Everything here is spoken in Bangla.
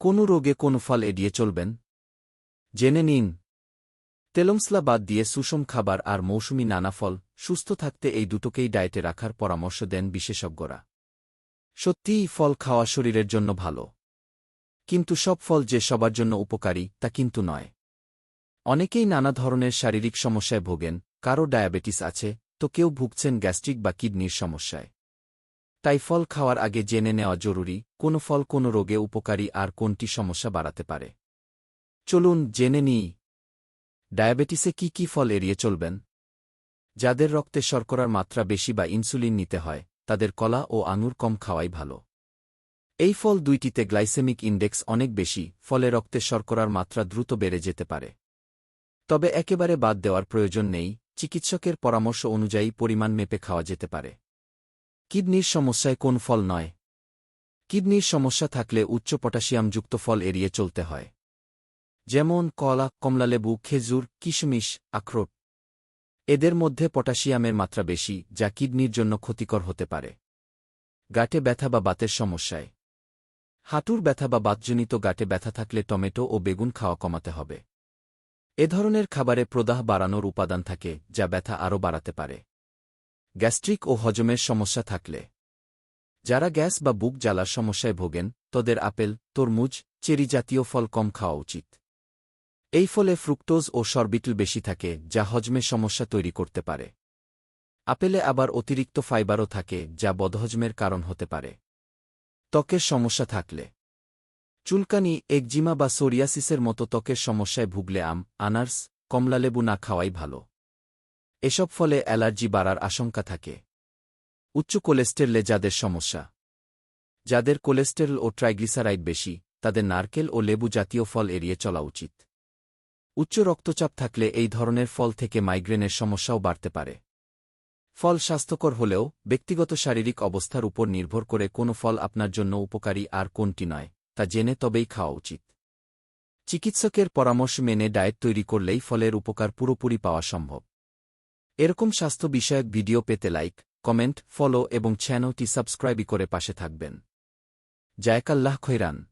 কোনো রোগে কোনো ফল এড়িয়ে চলবেন? জেনে নিন। তেলমসলা বাদ দিয়ে সুষম খাবার আর মৌসুমি নানা ফল, সুস্থ থাকতে এই দুটোকেই ডায়েটে রাখার পরামর্শ দেন বিশেষজ্ঞরা। সত্যিই ফল খাওয়া শরীরের জন্য ভালো। কিন্তু সব ফল যে সবার জন্য উপকারী, তা কিন্তু নয়। অনেকেই নানা ধরনের শারীরিক সমস্যায় ভোগেন, কারও ডায়াবেটিস আছে, তো কেউ ভুগছেন গ্যাস্ট্রিক বা কিডনির সমস্যায়। তাই ফল খাওয়ার আগে জেনে নেওয়া জরুরি, কোন ফল কোন রোগে উপকারী আর কোনটি সমস্যা বাড়াতে পারে। চলুন জেনে নিই। ডায়াবেটিসে কি কি ফল এড়িয়ে চলবেন? যাদের রক্তে শর্করার মাত্রা বেশি বা ইনসুলিন নিতে হয়, তাদের কলা ও আঙুর কম খাওয়াই ভালো। এই ফল দুইটিতে গ্লাইসেমিক ইন্ডেক্স অনেক বেশি, ফলে রক্তে শর্করার মাত্রা দ্রুত বেড়ে যেতে পারে। তবে একেবারে বাদ দেওয়ার প্রয়োজন নেই, চিকিৎসকের পরামর্শ অনুযায়ী পরিমাণ মেপে খাওয়া যেতে পারে। কিডনির সমস্যায় কোন ফল নয়। কিডনির সমস্যা থাকলে উচ্চ পটাশিয়ামযুক্ত ফল এড়িয়ে চলতে হয়। যেমন কলা, কমলালেবু, খেজুর, কিশমিশ, আখরোট। এদের মধ্যে পটাশিয়ামের মাত্রা বেশি, যা কিডনির জন্য ক্ষতিকর হতে পারে। গাটে ব্যথা বা বাতের সমস্যায়। হাঁটুর ব্যথা বা বাতজনিত গাটে ব্যথা থাকলে টমেটো ও বেগুন খাওয়া কমাতে হবে। এ ধরনের খাবারে প্রদাহ বাড়ানোর উপাদান থাকে, যা ব্যথা আরও বাড়াতে পারে। গ্যাস্ট্রিক ও হজমের সমস্যা থাকলে। যারা গ্যাস বা বুক জ্বালার সমস্যায় ভোগেন, তাদের আপেল, তরমুজ, চেরি জাতীয় ফল কম খাওয়া উচিত। এই ফলে ফ্রুক্টোজ ও সরবিটল বেশি থাকে, যা হজমে সমস্যা তৈরি করতে পারে। আপেলে আবার অতিরিক্ত ফাইবারও থাকে, যা বদহজমের কারণ হতে পারে। ত্বকের সমস্যা থাকলে। চুলকানি, একজিমা বা সোরিয়াসিসের মতো ত্বকের সমস্যায় ভুগলে আম, আনার্স, কমলালেবু না খাওয়াই ভালো। এসব ফলে অ্যালার্জি বাড়ার আশঙ্কা থাকে। উচ্চ কোলেস্টেরলে যাদের সমস্যা। যাদের কোলেস্টেরল ও ট্রাইগ্লিসারাইড বেশি, তাদের নারকেল ও লেবু জাতীয় ফল এড়িয়ে চলা উচিত। উচ্চ রক্তচাপ থাকলে এই ধরনের ফল থেকে মাইগ্রেনের সমস্যাও বাড়তে পারে। ফল স্বাস্থ্যকর হলেও ব্যক্তিগত শারীরিক অবস্থার উপর নির্ভর করে কোনো ফল আপনার জন্য উপকারী আর কোনটি নয়, তা জেনে তবেই খাওয়া উচিত। চিকিৎসকের পরামর্শ মেনে ডায়েট তৈরি করলেই ফলের উপকার পুরোপুরি পাওয়া সম্ভব। এরকম স্বাস্থ্য বিষয়ক ভিডিও পেতে লাইক, কমেন্ট, ফলো এবং চ্যানেলটি সাবস্ক্রাইবই করে পাশে থাকবেন। জায়কাল্লাহ খৈরান।